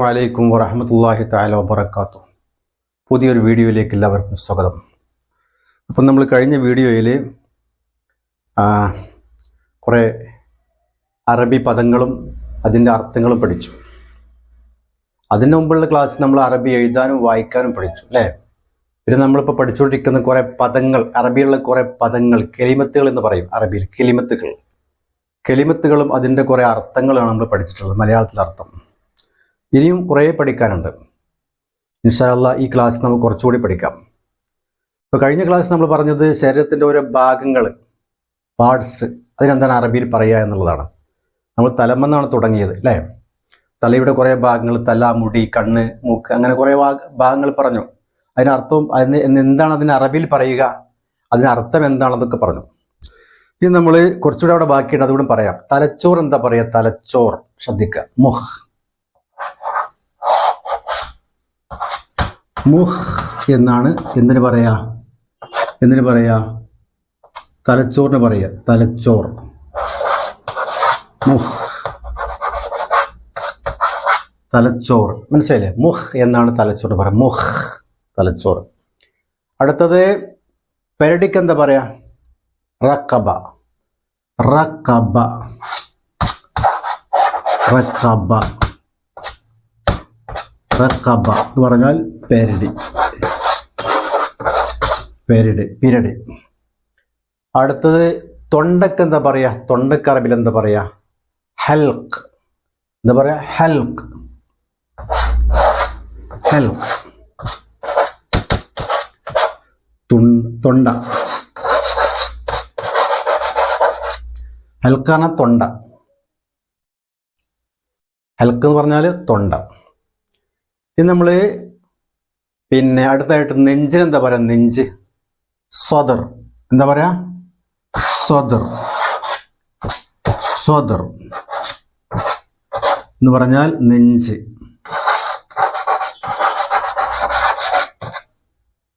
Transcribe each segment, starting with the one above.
വലൈക്കും വറഹമത്തല്ലാഹി താല വബർക്കാത്തു പുതിയൊരു വീഡിയോയിലേക്ക് എല്ലാവർക്കും സ്വാഗതം. അപ്പം നമ്മൾ കഴിഞ്ഞ വീഡിയോയിൽ കുറേ അറബി പദങ്ങളും അതിന്റെ അർത്ഥങ്ങളും പഠിച്ചു. അതിന് മുമ്പുള്ള ക്ലാസ്സിൽ നമ്മൾ അറബി എഴുതാനും വായിക്കാനും പഠിച്ചു അല്ലേ? പിന്നെ നമ്മളിപ്പോൾ പഠിച്ചുകൊണ്ടിരിക്കുന്ന കുറേ പദങ്ങൾ അറബിയിലുള്ള കുറേ പദങ്ങൾ കെലിമത്തുകൾ എന്ന് പറയും അറബിയിൽ കെലിമത്തുകൾ. കെലിമത്തുകളും അതിന്റെ കുറേ അർത്ഥങ്ങളാണ് നമ്മൾ പഠിച്ചിട്ടുള്ളത് മലയാളത്തിലെ അർത്ഥം ഇനിയും കുറേ പഠിക്കാനുണ്ട്. ഇൻഷാല്ല ഈ ക്ലാസ് നമുക്ക് കുറച്ചുകൂടി പഠിക്കാം. ഇപ്പോൾ കഴിഞ്ഞ ക്ലാസ് നമ്മൾ പറഞ്ഞത് ശരീരത്തിന്റെ ഓരോ ഭാഗങ്ങൾ പാർട്സ് അതിനെന്താണ് അറബിയിൽ പറയുക എന്നുള്ളതാണ്. നമ്മൾ തലമെന്നാണ് തുടങ്ങിയത് അല്ലേ? തലയുടെ കുറേ ഭാഗങ്ങൾ തല മുടി കണ്ണ് മൂക്ക് അങ്ങനെ കുറേ ഭാഗങ്ങൾ പറഞ്ഞു. അതിനർത്ഥവും അതിന് എന്താണ് അതിന് അറബിയിൽ പറയുക അതിനർത്ഥം എന്താണെന്നൊക്കെ പറഞ്ഞു. ഇനി നമ്മൾ കുറച്ചുകൂടെ അവിടെ ബാക്കിയുണ്ട് അതുകൂടെ പറയാം. തലച്ചോർ എന്താ പറയുക? തലച്ചോർ ശ്രദ്ധിക്കുക. മുഹ്. മുഹ് എന്നാണ് എന്തിന് പറയാ? എന്തിന് പറയാ? തലച്ചോറിന് പറയാ. തലച്ചോർ. മുഹ്. തലച്ചോർ. മനസ്സിലായില്ലേ? മുഹ് എന്നാണ് തലച്ചോർ പറയാം. മുഹ്. തലച്ചോർ അടുത്തത് പെരടിക്ക് എന്താ പറയാ? റക്കബ. റക്കബ. റക്കബ. റക്കബ എന്ന് പറഞ്ഞാൽ പെരഡ് പെരഡ് പിരഡ് അടുത്തത് തൊണ്ടക്ക് എന്താ പറയുക തൊണ്ടക്ക് അറബിൽ എന്താ പറയുക ഹൽക്ക്. എന്താ പറയുക ഹൽക്ക്. ഹൽക്ക്. തൊണ്ട. ഹെൽക്കാണ് തൊണ്ട. ഹൽക്ക് എന്ന് പറഞ്ഞാൽ തൊണ്ട. ഇനി നമ്മൾ പിന്നെ അടുത്തായിട്ട് നെഞ്ചിന് എന്താ പറയാ? നെഞ്ച്. സ്വദർ എന്താ പറയാ? സ്വദർ സ്വദർ എന്ന് പറഞ്ഞാൽ നെഞ്ച്.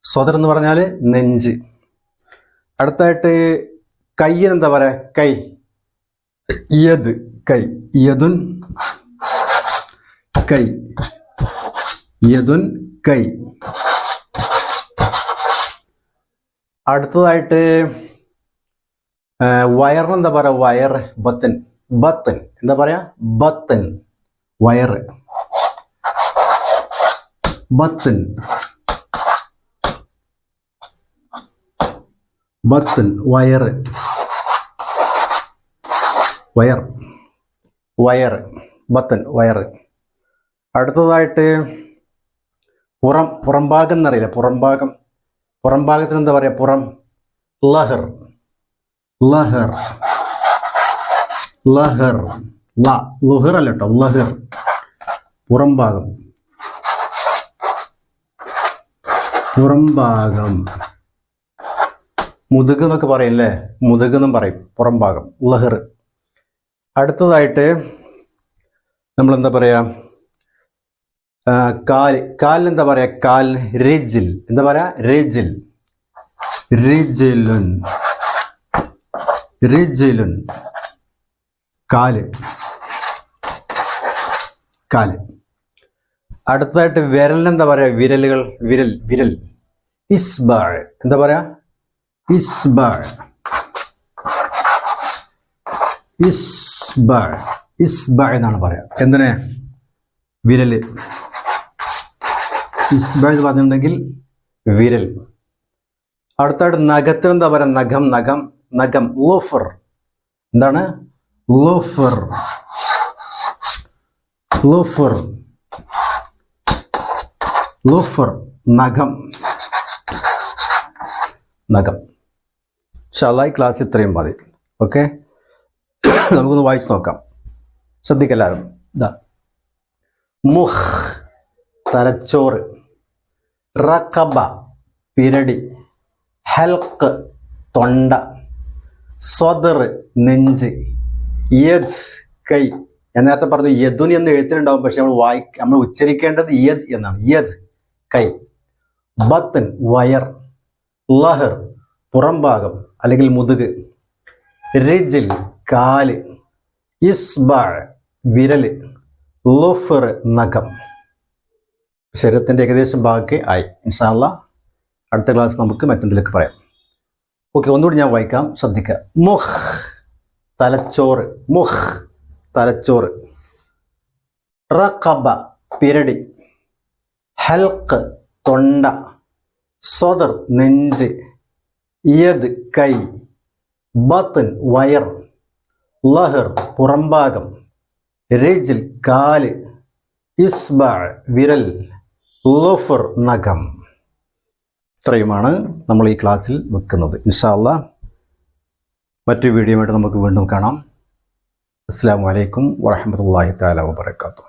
സ്വദർ എന്ന് പറഞ്ഞാൽ നെഞ്ച്. അടുത്തായിട്ട് കയ്യൻ എന്താ പറയാ? കൈ. യദ്. കൈ. യദുൻ. കൈ. യദുൻ കൈ. അടുത്തതായിട്ട് വയറിന് എന്താ പറയാ? വയർ ബത്തൻ. ബത്തൻ. എന്താ പറയാ? ബത്തൻ. വയർ ബത്തൻ. ബത്തൻ. വയർ വയർ. വയർ ബത്തൻ. വയർ അടുത്തതായിട്ട് പുറം പുറംഭാഗം എന്നറിയില്ല. പുറംഭാഗം പുറംഭാഗത്തിന് എന്താ പറയുക പുറം ലഹർ. ലഹർ. ലഹർ. ല ലുഹർ അല്ല കേട്ടോ. ലഹർ. പുറംഭാഗം. പുറംഭാഗം. മുതുക് എന്നൊക്കെ പറയും അല്ലേ മുതുക് എന്നും പറയും. പുറംഭാഗം. ലഹർ. അടുത്തതായിട്ട് നമ്മൾ എന്താ പറയാ? കാൽ കാലിന് എന്താ പറയാ? കാലിന് രജിൽ എന്താ പറയാ? രജിൽ റിജിലുൻ. റിജിലുൻ. കാൽ. കാൽ. അടുത്തതായിട്ട് വിരലിന് എന്താ പറയാ? വിരലുകൾ വിരൽ വിരൽ. ഇസ്ബാൾ എന്താ പറയാ? ഇസ്ബാൾ ഇസ്ബാൾ ഇസ്ബാൾ എന്നാണ് പറയാ. എന്തിനെ? വിരൽ. ഇസ്ബ പറഞ്ഞിട്ടുണ്ടെങ്കിൽ വിരൽ. അടുത്തായിട്ട് നഖത്തിന് എന്താ പറയുക? നഖം നഖം നഖം. ലോഫർ. എന്താണ്? ലോഫർ. ലോഫർ. ലോഫർ. നഖം. നഖം. ഷലായി ക്ലാസ് ഇത്രയും മതി. ഓക്കെ? നമുക്കൊന്ന് വായിച്ചു നോക്കാം. ശ്രദ്ധിക്കല്ലാരും ഇതാ മുഹ് തലച്ചോറ്. റക്കബ പിരടി ഹൽക്ക് തൊണ്ട സ്വദർ നെഞ്ച് യദ് കൈ. ഞാൻ നേരത്തെ പറഞ്ഞു യദുൻ എന്ന് എഴുത്തിനുണ്ടാവും പക്ഷെ നമ്മൾ വായി നമ്മൾ ഉച്ചരിക്കേണ്ടത് യദ് എന്നാണ്. യദ് കൈ. ബത്തൻ വയർ ലഹർ പുറംഭാഗം അല്ലെങ്കിൽ മുതുക്. റിജിൽ കാൽ. ഇസ്ബാൾ വിരൽ ലുഫർ നഖം. ശരീരത്തിന്റെ ഏകദേശം ഭാഗമൊക്കെ ആയി. ഇൻഷാല്ല അടുത്ത ക്ലാസ് നമുക്ക് മറ്റെന്തിലേക്ക് പറയാം. ഓക്കെ ഒന്നുകൂടി ഞാൻ വായിക്കാം. ശ്രദ്ധിക്കുക. മുഹ് തലച്ചോറ്. മുഹ് തലച്ചോറ്. റഖബ പിരടി. ഹൽക്ക് തൊണ്ട. സ്വതർ നെഞ്ച്. യദ് കൈ. ബത്തൻ വയർ. ലഹർ പുറംഭാഗം. രജിൽ കാൽ. ഇസ്ബ വിരൽ. ലോഫർ നഖം. ഇത്രയുമാണ് നമ്മൾ ഈ ക്ലാസ്സിൽ വെക്കുന്നത്. ഇൻഷാല്ല മറ്റു വീഡിയോയുമായിട്ട് നമുക്ക് വീണ്ടും കാണാം. അസ്സാം വലൈക്കും വാഹമത്തല്ലാഹി താല വാബർക്കാത്തു